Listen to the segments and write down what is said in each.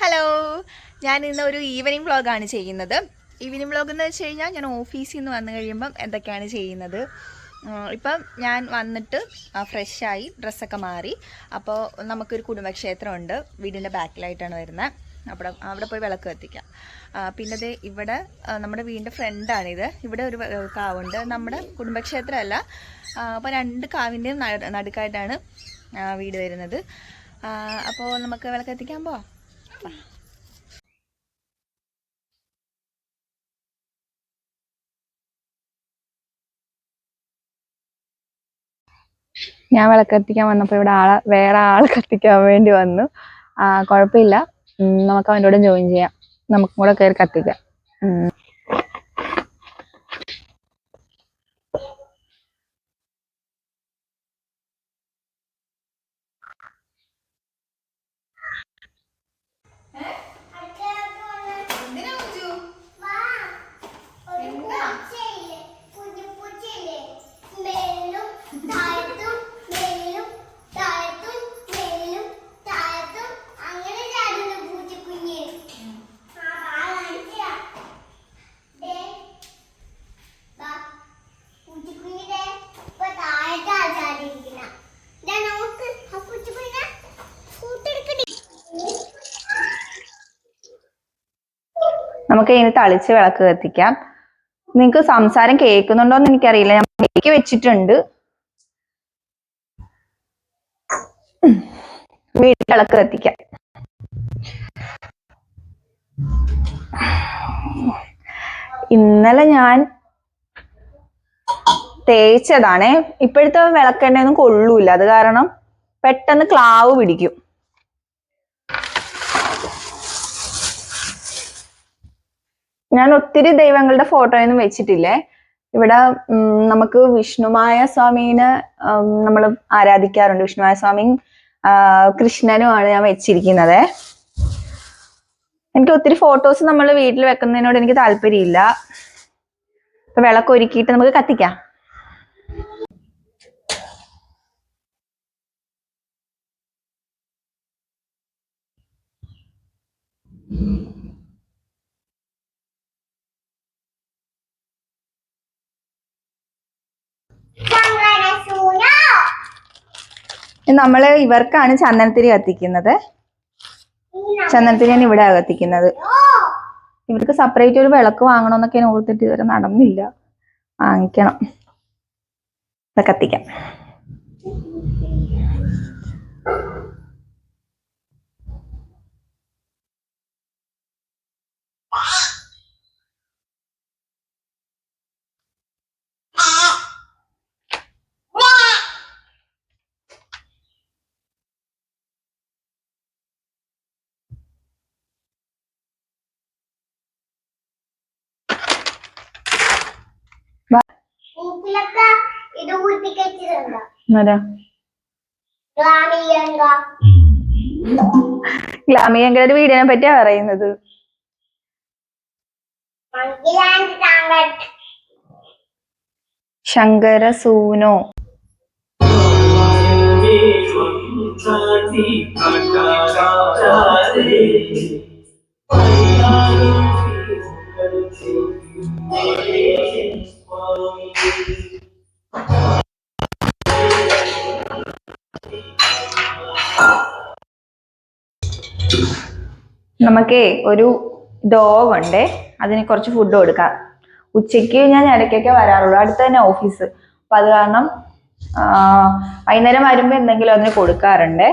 Hello ഞാൻ ഇന്ന് ഒരു ഈവനിങ് വ്ളോഗാണ് ചെയ്യുന്നത്. ഈവനിങ് വ്ളോഗ് എന്ന് വെച്ച് കഴിഞ്ഞാൽ ഞാൻ ഓഫീസിൽ നിന്ന് വന്നു കഴിയുമ്പം എന്തൊക്കെയാണ് ചെയ്യുന്നത്? ഇപ്പം ഞാൻ വന്നിട്ട് ഫ്രഷായി ഡ്രസ്സൊക്കെ മാറി. അപ്പോൾ നമുക്കൊരു കുടുംബക്ഷേത്രമുണ്ട്. വീടിന്റെ ബാക്കിലായിട്ടാണ് വരുന്നത് അവിടെ അവിടെ പോയി വിളക്ക് കത്തിക്കാം. പിന്നെ ദേ ഇവിടെ നമ്മുടെ വീടിന്റെ ഫ്രണ്ടാണിത് ഇവിടെ ഒരു കാവുണ്ട്. നമ്മുടെ കുടുംബക്ഷേത്രമല്ല. അപ്പോൾ രണ്ട് കാവിന്റെയും നടുക്കായിട്ടാണ് വീട് വരുന്നത്. അപ്പോൾ നമുക്ക് വിളക്ക് കത്തിക്കാൻ പോവാം. ഞാൻ വിളക്ക് കത്തിക്കാൻ വന്നപ്പോൾ ഇവിടെ ആളെ വേറെ ആൾ കത്തിക്കാൻ വേണ്ടി വന്നു. കുഴപ്പമില്ല. നമുക്ക് അവന്റെ കൂടെ ജോയിൻ ചെയ്യാം. നമുക്കും കൂടെ കയറി കത്തിക്കാം. നമുക്ക് ഇനി തളിച്ച് വിളക്ക് കത്തിക്കാം. നിങ്ങൾക്ക് സംസാരം കേൾക്കുന്നുണ്ടോ എന്ന് എനിക്കറിയില്ല. ഞാൻ കേക്ക് വെച്ചിട്ടുണ്ട്. വീട്ടിൽ വിളക്ക് കത്തിക്കാം. ഇന്നലെ ഞാൻ തേച്ചതാണേ. ഇപ്പോഴത്തെ വിളക്കെണ്ണയൊന്നും കൊള്ളൂല. അത് കാരണം പെട്ടെന്ന് ക്ലാവ് പിടിക്കും. ഞാൻ ഒത്തിരി ദൈവങ്ങളുടെ ഫോട്ടോയൊന്നും വെച്ചിട്ടില്ലേ? ഇവിടെ നമുക്ക് വിഷ്ണുമായ സ്വാമീനെ നമ്മൾ ആരാധിക്കാറുണ്ട്. വിഷ്ണുമായ സ്വാമി കൃഷ്ണനുമാണ് ഞാൻ വെച്ചിരിക്കുന്നത്. എനിക്ക് ഒത്തിരി ഫോട്ടോസ് നമ്മൾ വീട്ടിൽ വെക്കുന്നതിനോട് എനിക്ക് താല്പര്യമില്ല. ഇപ്പൊ വിളക്ക് ഒരുക്കിയിട്ട് നമുക്ക് കത്തിക്കാം. നമ്മൾ ഇവർക്കാണ് ചന്ദനത്തിരി കത്തിക്കുന്നത്. ചന്ദനത്തിരി ഞാൻ ഇവിടെ കത്തിക്കുന്നത്. ഇവർക്ക് സെപ്പറേറ്റ് ഒരു വിളക്ക് വാങ്ങണമെന്നൊക്കെ ഓർത്തിട്ട് ഇതുവരെ നടന്നില്ല. വാങ്ങിക്കണം. കത്തിക്കാം മൂക്കിലൊക്കെ ഇത് ഊട്ടിക്കച്ചിട്ടുണ്ടോ അതാ ഗ്രാമീയങ്ക ഗ്ലാമിയങ്കയുടെ വീടിനെ പറ്റിയാ പറയുന്നത്. ശങ്കര സൂനോ. നമുക്കേ ഒരു ഡോഗ് ഉണ്ട് അതിന് കുറച്ച് ഫുഡ് കൊടുക്കാം. ഉച്ചയ്ക്ക് ഞാൻ ഇടയ്ക്കൊക്കെ വരാറുള്ളൂ. അടുത്ത് തന്നെ ഓഫീസ് അപ്പൊ അത് കാരണം വൈകുന്നേരം വരുമ്പോൾ എന്തെങ്കിലും അതിന് കൊടുക്കാറുണ്ട്.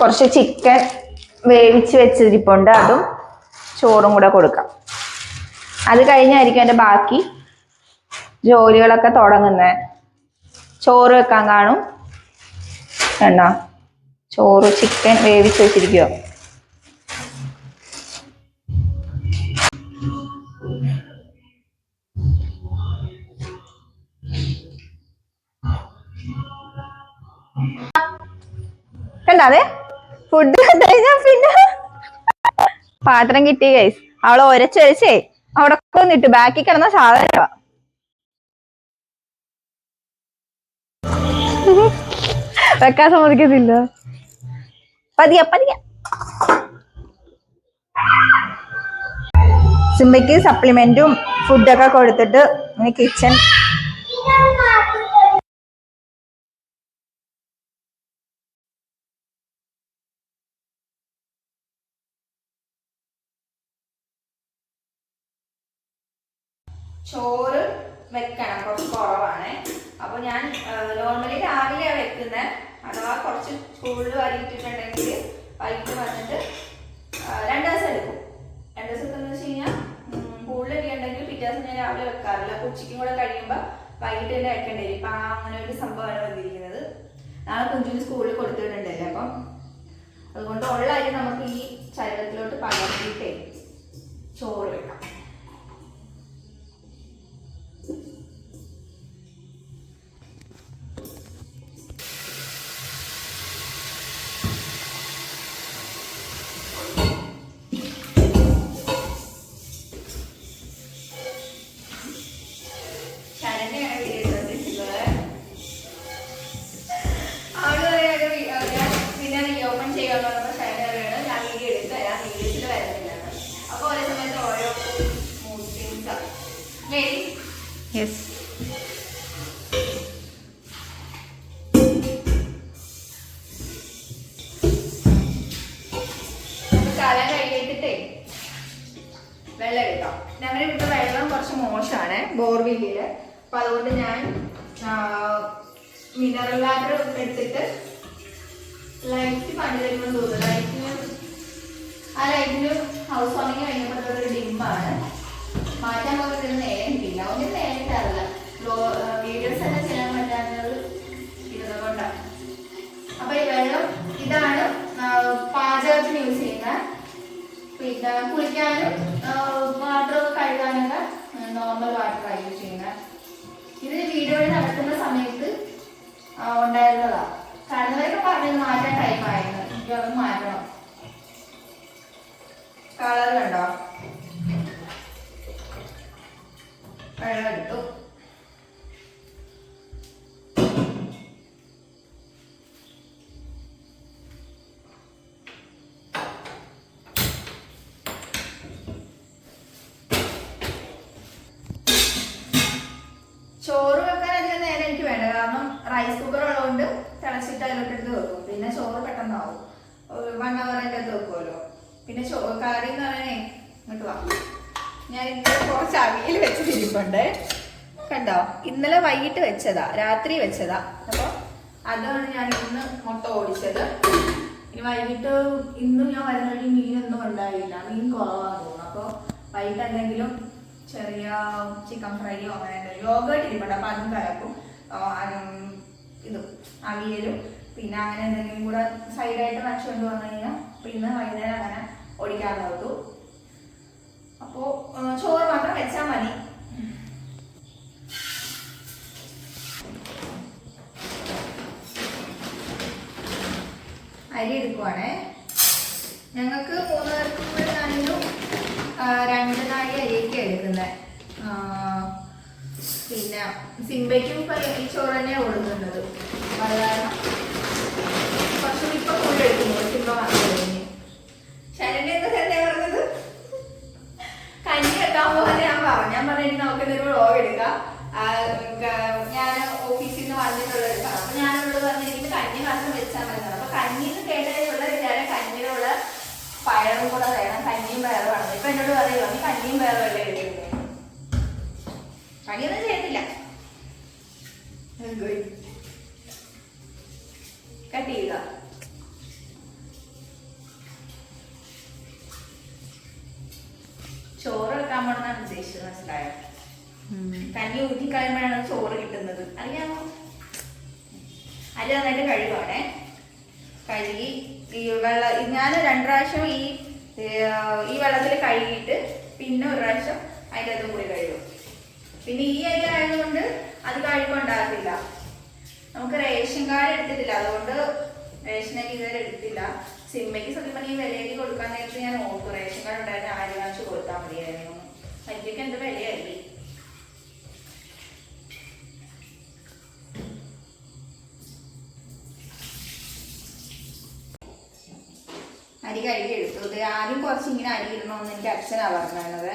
കുറച്ച് ചിക്കൻ വേവിച്ച് വെച്ചിരിപ്പുണ്ട്. അതും ചോറും കൂടെ കൊടുക്കാം. അത് കഴിഞ്ഞായിരിക്കും എന്റെ ബാക്കി ജോലികളൊക്കെ തുടങ്ങുന്നത്. ചോറ് വെക്കാൻ കാണും. വേണ്ട. ചോറ് ചിക്കൻ വേവിച്ച് വെച്ചിരിക്കുക കണ്ടാതെ ഫുഡ് കഴിഞ്ഞാ പിന്നെ. പാത്രം കിട്ടി ഗൈസ് അവളെ ഒരച്ചൊരച്ചേ അവിടെ കൊന്നിട്ട് ബാക്കി കിടന്ന സാധനമാ. വെക്കാൻ സമ്മതിക്കത്തില്ല. പതിയെ പതിയെ. സിംബയ്ക്ക് സപ്ലിമെന്റും ഫുഡൊക്കെ കൊടുത്തിട്ട് ഇനി കിച്ചൺ ചോറ് വെക്കണം. കുറച്ച് കുറവാണ്. അപ്പോൾ ഞാൻ നോർമലി രാവിലെയാണ് വെക്കുന്നത് അഥവാ കുറച്ച് കൂടുതൽ വരിയിട്ടിട്ടുണ്ടെങ്കിൽ വൈകിട്ട് വന്നിട്ട് രണ്ട് ദിവസം എടുക്കും. രണ്ട് ദിവസം എന്ന് വെച്ച് കഴിഞ്ഞാൽ കൂടുതൽ ഉണ്ടെങ്കിൽ പിറ്റേ ദിവസം ഞാൻ രാവിലെ വെക്കാറില്ല. ഉച്ചയ്ക്കും കൂടെ കഴിയുമ്പോൾ വൈകിട്ട് തന്നെ വെക്കേണ്ടി വരും. ഇപ്പം അങ്ങനെ ഒരു സംഭവമാണ് വന്നിരിക്കുന്നത്. നാളെ കുഞ്ചിന് സ്കൂളിൽ കൊടുത്തിട്ടുണ്ടല്ലേ അപ്പം? അതുകൊണ്ട് ഉള്ള അരി നമുക്ക് ഈ ശരീരത്തിലോട്ട് പകർത്തിയിട്ടേ ചോറ് വെക്കാം. വീഡിയോസിൽ വരുന്നില്ലാണ് അപ്പൊ ഒരേ സമയത്ത് ഓരോ യെസ് കലം കഴിയിട്ടിട്ടേ വെള്ളം എടുക്കാം ഞങ്ങളുടെ ഇവിടുത്തെ വെള്ളം കുറച്ച് മോശമാണ് ബോർവെല്ലിൽ. അപ്പൊ അതുകൊണ്ട് ഞാൻ മിനറൽ വാട്ടർ എടുത്തിട്ട് ലൈറ്റ് പണി തരുമെന്ന് തോന്നുന്നു. ആ ലൈറ്റിന് ഹൗസ് വാമിങ് കഴിഞ്ഞപ്പോഴത്തെ ഒരു ഡിമ്മാണ് മാറ്റാൻ പോകുന്നത് നേരിട്ടില്ല ഒന്നും നേരിട്ടറില്ല. വീഡിയോസ് എല്ലാം ചെയ്യാൻ പറ്റാത്തത് ഇതുകൊണ്ടാണ് അപ്പൊ ഈ വെള്ളം ഇതാണ് പാചകത്തിന് യൂസ് ചെയ്യുന്ന. പിന്നെ കുളിക്കാനും വാട്ടർ കഴുകാനൊക്കെ നോർമൽ വാട്ടർ യൂസ് ചെയ്യുന്നത് ഇത് വീഡിയോ നടക്കുന്ന സമയത്ത് ഉണ്ടായിരുന്നതാണ് ഉണ്ടായിരുന്നതാ. കാണുന്നവരൊക്കെ പറഞ്ഞത് മാറ്റാൻ ടൈം ആയിരുന്നു. എനിക്ക് അത് മാറ്റണം. കളർ കണ്ടോ വെള്ളം എടുത്തു ചോറ് വെക്കാൻ അധികം നേരം എനിക്ക് വേണ്ട. കാരണം റൈസ് കുക്കർ ഉള്ളതുകൊണ്ട് തിളച്ചിട്ട് അതിലോട്ട് എടുത്ത് വെക്കും. പിന്നെ ചോറ് പെട്ടെന്നാവും. വൺ അവർ അതിന്റെ അകത്ത് വെക്കുമല്ലോ പിന്നെ ചോറക്കാരി എന്ന് പറയണേ ഇങ്ങോട്ട് വാ. ഞാൻ ഇന്നലെ കുറച്ച് അവിയൽ വെച്ച് കണ്ടോ? ഇന്നലെ വൈകിട്ട് വെച്ചതാ രാത്രി വെച്ചതാ. അപ്പോൾ അതാണ് ഞാൻ ഇന്ന് മുട്ട ഓടിച്ചത് ഇനി വൈകിട്ട് ഇന്നും ഞാൻ വരുന്ന വഴി മീനൊന്നും ഉണ്ടായില്ല. മീൻ കുറവാന്ന് തോന്നുന്നു. അപ്പോൾ വൈകിട്ട് എന്തെങ്കിലും ചെറിയ ചിക്കൻ ഫ്രൈയോ അങ്ങനെ എന്തെങ്കിലും യോഗേട്ട് ഇരിപ്പുണ്ട് അപ്പോൾ അതും കലക്കും. ഇതും അവിയലും. പിന്നെ അങ്ങനെ എന്തെങ്കിലും കൂടെ സൈഡായിട്ട് വെച്ചുകൊണ്ട് വന്നു കഴിഞ്ഞാൽ പിന്നെ വൈകുന്നേരം അങ്ങനെ ഓടിക്കാൻ അപ്പോ ചോറ് മാത്രം വെച്ചാൽ മതി. അരി എടുക്കുവാണേ. ഞങ്ങൾക്ക് മൂന്ന് പേർക്കും കൂടെ ഞാനൊരു ആ, രണ്ട് നാഴി അരിയൊക്കെ എടുക്കുന്നത് പിന്നെ സിംബയ്ക്കും ഇപ്പം ഈ ചോറ് തന്നെയാണ് കൊടുക്കുന്നത്. അത് കാരണം കുറച്ചും ഇപ്പം കൂടുതൽ എടുക്കുന്നു സിംബ വന്നു കഴിഞ്ഞ് ശരണ്യ എന്താ ശരണ്യ പറഞ്ഞത് കഞ്ഞി വെക്കാൻ പോകാൻ ഞാൻ പറഞ്ഞു നമുക്ക് എന്തെങ്കിലും വ്ളോഗ് എടുക്കാം. ഞാൻ ഓഫീസിൽ നിന്ന് വന്നിട്ടുള്ള എടുക്കാം അപ്പൊ ഞാൻ അവളോട് പറഞ്ഞു എനിക്ക് കഞ്ഞി മാത്രം വെച്ചാൽ മതി. അപ്പൊ കഞ്ഞി എന്ന് കേട്ടതിലുള്ള വിചാരം കഞ്ഞിയിലുള്ള പയറും കൂടെ വേണം കഞ്ഞിയും പയറും ആണ് ഇപ്പൊ എന്നോട് പറയുമോ നീ കഞ്ഞിയും പയറും അല്ലേ എടുക്കുന്നത് പണിയൊന്നും ചെയ്യത്തില്ല. കട്ട് ചെയ്യുക ചോറ് വെക്കാൻ പോണെന്നാണ് ഉദ്ദേശിച്ചത് മനസ്സിലായോ? കഞ്ഞി ഊറ്റി കഴിയുമ്പോഴാണ് ചോറ് കിട്ടുന്നത്. അറിയാമോ അരി നന്നായിട്ട് കഴുകുവാണേ. കഴുകി ഈ വെള്ളം ഞാൻ രണ്ട് പ്രാവശ്യം ഈ ഈ വെള്ളത്തിൽ കഴുകിയിട്ട് പിന്നെ ഒരു പ്രാവശ്യം അതിന്റെ അതും കൂടി കഴുകും. പിന്നെ ഈ അരി ആയതുകൊണ്ട് അത് കഴുകുണ്ടാകത്തില്ല നമുക്ക് റേഷൻ കാർഡ് എടുത്തിട്ടില്ല. അതുകൊണ്ട് റേഷൻ അരി ഇതുവരെ എടുത്തില്ല. സിനിമയ്ക്ക് സത്യം പറഞ്ഞാൽ ഈ വിലയരി കൊടുക്കാൻ നേരത്ത് ഞാൻ ഓർത്തു റേഷൻ കാർഡ് ഉണ്ടായിരുന്നു ആര് കാണിച്ച് കൊടുത്താൽ മതിയായിരുന്നു. മറ്റേക്ക് എന്ത് വിലയായി? അരി കഴുകി എടുത്തു. ഇത് ആദ്യം കുറച്ച് ഇങ്ങനെ അരി ഇടണമെന്ന് എനിക്ക് അച്ഛനാ പറഞ്ഞത്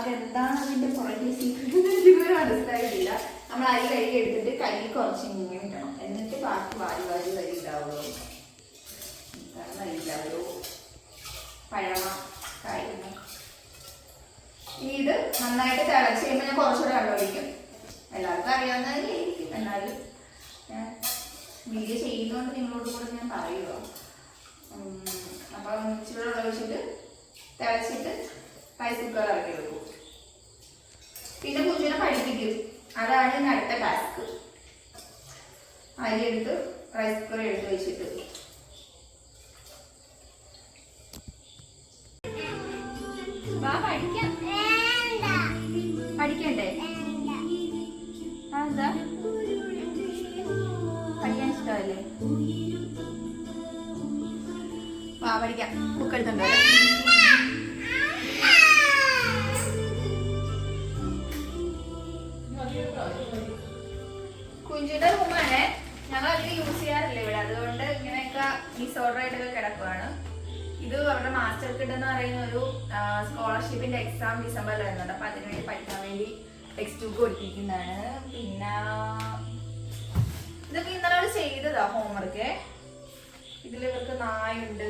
അതെന്താണ് അതിന്റെ പുറകെ സീക്രട്ട് മനസ്സിലായിട്ടില്ല. നമ്മൾ അരി കഴുകി എടുത്തിട്ട് കൈ കുറച്ച് ഇങ്ങനെ ഇടണം. എന്നിട്ട് ബാക്കി വാരി വാരി വരി ഇടാവുള്ളൂ കാരണം ഇല്ലാവോ പഴമ ഇത് നന്നായിട്ട് തിളച്ച് കഴിയുമ്പോൾ ഞാൻ കുറച്ചുകൂടെ വെള്ളം എല്ലാവർക്കും അറിയാവുന്നതായിരിക്കും എന്നാലും ഞാൻ വീഡിയോ ചെയ്യുന്നതുകൊണ്ട് നിങ്ങളോട് കൂടെ ഞാൻ പറയുക അപ്പം ഇച്ചിരി വെള്ളം ഒഴിച്ചിട്ട് തിളച്ചിട്ട് റൈസ് ഇറക്കി വെക്കും. പിന്നെ കുഞ്ഞിനെ പഠിപ്പിക്കും. അതാണ് അടുത്ത ടാസ്ക് അരി എടുത്ത് റൈസ് കുക്കർ എടുത്ത് വെച്ചിട്ട്. വാ പഠിക്കാം. വാ കുഞ്ചിന്റെ റൂമാണേ. ഞങ്ങൾ അധികം യൂസ് ചെയ്യാറില്ല ഇവിടെ. അതുകൊണ്ട് ഇങ്ങനെയൊക്കെ ഡിസോർഡർ ആയിട്ടൊക്കെ കിടക്കുവാണ്. ഇത് അവരുടെ മാസ്റ്റർ കിഡ് പറയുന്ന ഒരു സ്കോളർഷിപ്പിന്റെ എക്സാം ഡിസംബറിൽ വരുന്നുണ്ട് അപ്പൊ അതിനുവേണ്ടി പഠിക്കാൻ വേണ്ടി ടെക്സ്റ്റ് ബുക്ക് കൊടുത്തിരിക്കുന്നതാണ് പിന്നെ ഇതൊക്കെ ഇന്നലെ അവർ ചെയ്തതാ ഹോംവർക്ക് ഇതിൽ ഇവർക്ക് നായുണ്ട്.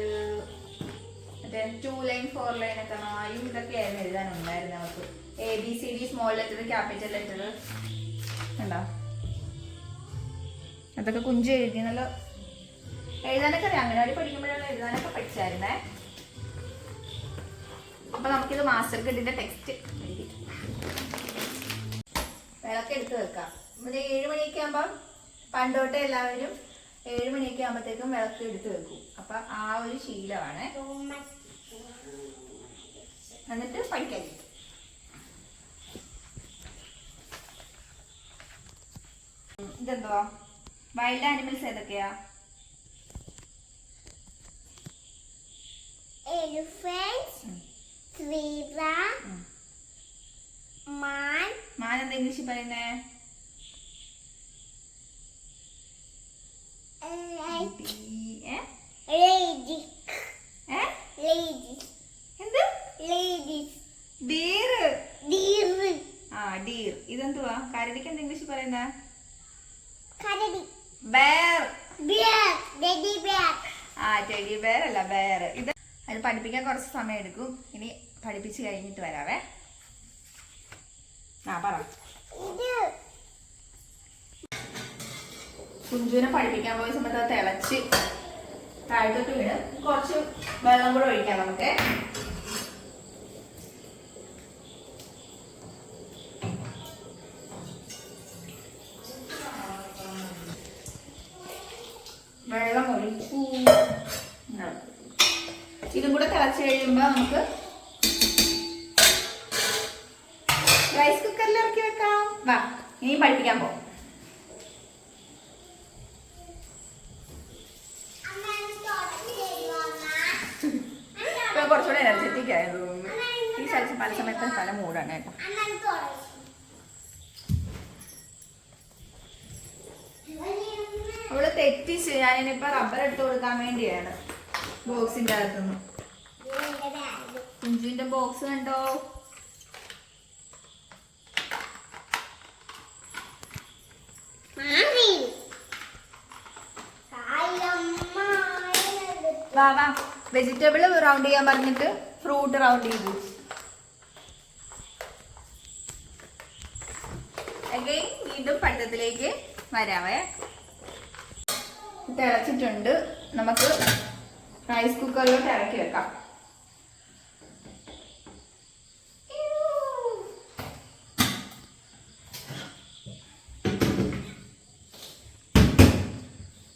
മറ്റേ ടു ലൈൻ ഫോർ ലൈൻ ഒക്കെ നായും ഇതൊക്കെ ആയിരുന്നു എഴുതാനുണ്ടായിരുന്നു അവർക്ക്. A B C D small letter capital letter കണ്ടോ? അതൊക്കെ കുഞ്ചു എഴുതി നല്ല എഴുതാനൊക്കെ അറിയാം. അംഗനവാടി പഠിക്കുമ്പോഴാണ് എഴുതാനൊക്കെ പഠിച്ചായിരുന്നേ. അപ്പൊ നമുക്കിത് മാസ്റ്റർ കിഡിന്റെ ടെക്സ്റ്റ് വിളക്ക് എടുത്ത് വെക്കാം. പിന്നെ ഏഴ് മണിയൊക്കെ ആകുമ്പോൾ പണ്ടോട്ടെ എല്ലാവരും ഏഴ് മണിയൊക്കെ ആകുമ്പോഴത്തേക്കും വിളക്ക് എടുത്ത് വെക്കും. അപ്പൊ ആ ഒരു ശീലമാണ്. എന്നിട്ട് പഠിക്കാൻ ഇതെന്തോ ഇതെന്തുവാ? വൈൽഡ് ആനിമൽസ് ഏതൊക്കെയാ? Elephant ഉം. zebra man മാൻ എന്താ ഇംഗ്ലീഷിൽ പറയുന്നേ like ഏ? lady Eh? lady എന്ത് ladies ഡീർ deer ആ ഡീർ ഇതെന്തുവാ കരടിക്ക് എന്താ ഇംഗ്ലീഷിൽ പറയുന്നേ കരടി ബേർ bear daddy bear ആ ടെഡി ബെയർ അല്ല ബെയർ ഇത് അത് പഠിപ്പിക്കാൻ കുറച്ച് സമയം എടുക്കും. ഇനി പഠിപ്പിച്ച് കഴിഞ്ഞിട്ട് വരാവേ. ആ പറ. കുഞ്ചുവിനെ പഠിപ്പിക്കാൻ പോയ സമയത്ത് തിളച്ച് താഴത്തോട്ട് വീണ്. കുറച്ച് വെള്ളം കൂടെ ഒഴിക്കാം നമുക്ക് വെള്ളം ഒഴിച്ചു ഇങ്ങനെ. ഇതും കൂടെ തിളച്ച് കഴിയുമ്പോ നമുക്ക് റൈസ് കുക്കറിൽ ഇറക്കി വെക്കാം വാ ഇനിയും പഠിപ്പിക്കാൻ പോകും കുറച്ചുകൂടെ സമയത്ത് കേട്ടോ. അവൾ തെറ്റിച്ച് ഞാനിപ്പോ റബ്ബർ എടുത്ത് കൊടുക്കാൻ വേണ്ടിയാണ് ബോക്സിന്റെ അകത്തുനിന്ന്. കുഞ്ചുവിന്റെ ബോക്സ് കണ്ടോ? മാമി. കായമ്മ വാ വാ. വെജിറ്റബിൾ റൗണ്ട് ചെയ്യാൻ പറഞ്ഞിട്ട് ഫ്രൂട്ട് റൗണ്ട് ചെയ്തു. അഗൈൻ വീണ്ടും പഠിത്തത്തിലേക്ക് വരാവേ. തിളച്ചിട്ടുണ്ട്. നമുക്ക് റൈസ് കുക്കറിലോട്ട് ഇറക്കി വെക്കാം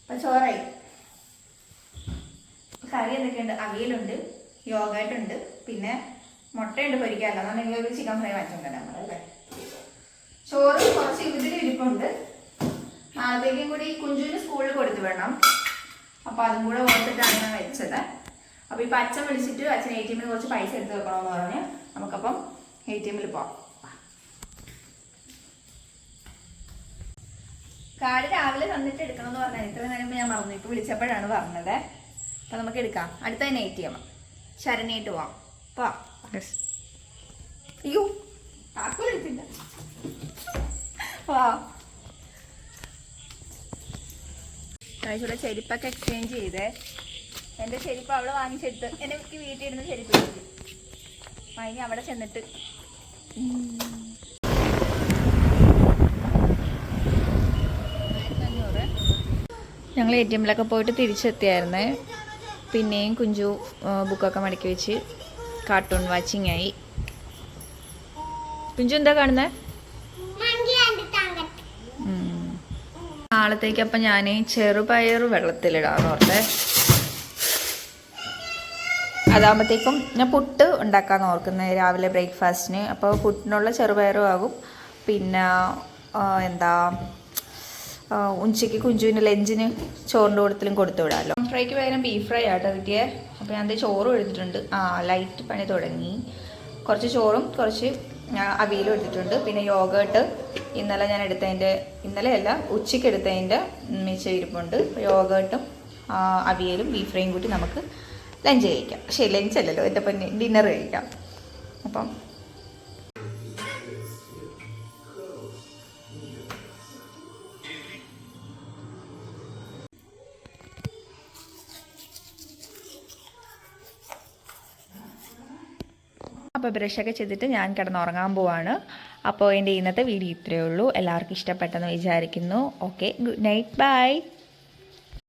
അപ്പൊ ചോറായി കറി എന്തൊക്കെയുണ്ട് അവിയലുണ്ട് യോഗായിട്ടുണ്ട് പിന്നെ എന്നുണ്ടെങ്കിൽ ഒരു ചിക്കൻ ഫ്രൈ വാങ്ങിച്ചോണ്ടല്ലേ നമ്മളല്ലേ ചോറ് കുറച്ച് ഇതിൽ ഇരിപ്പുണ്ട്. നാളത്തേക്കും കൂടി കുഞ്ചുവിന് സ്കൂളിൽ കൊടുത്തു വിടണം. അപ്പൊ അതും കൂടെ ഓർത്തിട്ടാണ് ഞാൻ വെച്ചത്. അപ്പൊ ഇപ്പൊ അച്ഛൻ വിളിച്ചിട്ട് അച്ഛൻ എ ടി എമ്മിൽ കുറച്ച് പൈസ എടുത്ത് വെക്കണമെന്ന് പറഞ്ഞ് നമുക്കപ്പം എ ടി എമ്മിൽ പോവാം. കാർഡ് രാവിലെ തന്നിട്ട് എടുക്കണമെന്ന് പറഞ്ഞാൽ ഇത്ര നേരം ഞാൻ മറന്നു. ഇപ്പൊ വിളിച്ചപ്പോഴാണ് പറഞ്ഞത്. അപ്പൊ നമുക്ക് എടുക്കാം. അടുത്ത തന്നെ എ ടി എം ശരണിയായിട്ട് പോവാം. പോവാം അയ്യോ താക്കോലെടുത്തില്ല വാ. ഇവിടെ ചെരുപ്പൊക്കെ എക്സ്ചേഞ്ച് ചെയ്തേ. എന്റെ ചെരുപ്പ് അവൾ വാങ്ങിച്ചെടുത്ത്. എന്റെ എനിക്ക് വീട്ടിൽ ഇരുന്ന് ചെരുപ്പ് അതിന് അവിടെ ചെന്നിട്ട്. ഞങ്ങൾ എ ടി എമ്മിലൊക്കെ പോയിട്ട് തിരിച്ചെത്തിയായിരുന്നേ. പിന്നെയും കുഞ്ചു ബുക്കൊക്കെ മടക്കി വെച്ച്. കാർട്ടൂൺ വാച്ചിങ് ആയി. കുഞ്ചു എന്താ കാണുന്നേ? നാളത്തേക്ക് അപ്പം ഞാൻ ചെറുപയർ വെള്ളത്തിലിടാന്ന് ഓർത്തെ. അതാകുമ്പോഴത്തേക്കും ഞാൻ പുട്ട് ഉണ്ടാക്കാന്ന് ഓർക്കുന്നത് രാവിലെ ബ്രേക്ക്ഫാസ്റ്റിന്. അപ്പോൾ പുട്ടിനുള്ള ചെറുപയറും ആകും. പിന്നെ എന്താ ഉച്ചയ്ക്ക് കുഞ്ചുവിന് ലഞ്ചിന് ചോറിന്റെ കൂടത്തിലും കൊടുത്തു വിടാമല്ലോ ഫ്രൈക്ക് പകരം ബീഫ് ഫ്രൈ ആട്ടോ കിട്ടിയേ. അപ്പോൾ ഞാൻ ദേ ചോറും എടുത്തിട്ടുണ്ട്. ആ ലൈറ്റ് പണി തുടങ്ങി. കുറച്ച് ചോറും കുറച്ച് ആ, അവിയലും എടുത്തിട്ടുണ്ട്. പിന്നെ യോഗേട്ട് ഇന്നലെ ഞാൻ എടുത്തതിന്റെ ഇന്നലെ അല്ല ഉച്ചയ്ക്ക് എടുത്തതിന്റെ മിച്ചം ഇരിപ്പുണ്ട്. യോഗേട്ടും അവിയലും ബീഫ് ഫ്രൈയും കൂട്ടി നമുക്ക് ലഞ്ച് കഴിക്കാം. പക്ഷേ ലഞ്ച് അല്ലല്ലോ എന്റെ ഡിന്നർ കഴിക്കാം. അപ്പം അപ്പോൾ ബ്രഷൊക്കെ ചെയ്തിട്ട് ഞാൻ കിടന്നുറങ്ങാൻ പോവാണ്. അപ്പോൾ എന്റെ ഇന്നത്തെ വീഡിയോ ഇത്രയേ ഉള്ളൂ. എല്ലാവർക്കും ഇഷ്ടപ്പെട്ടെന്ന് വിചാരിക്കുന്നു. Okay good night bye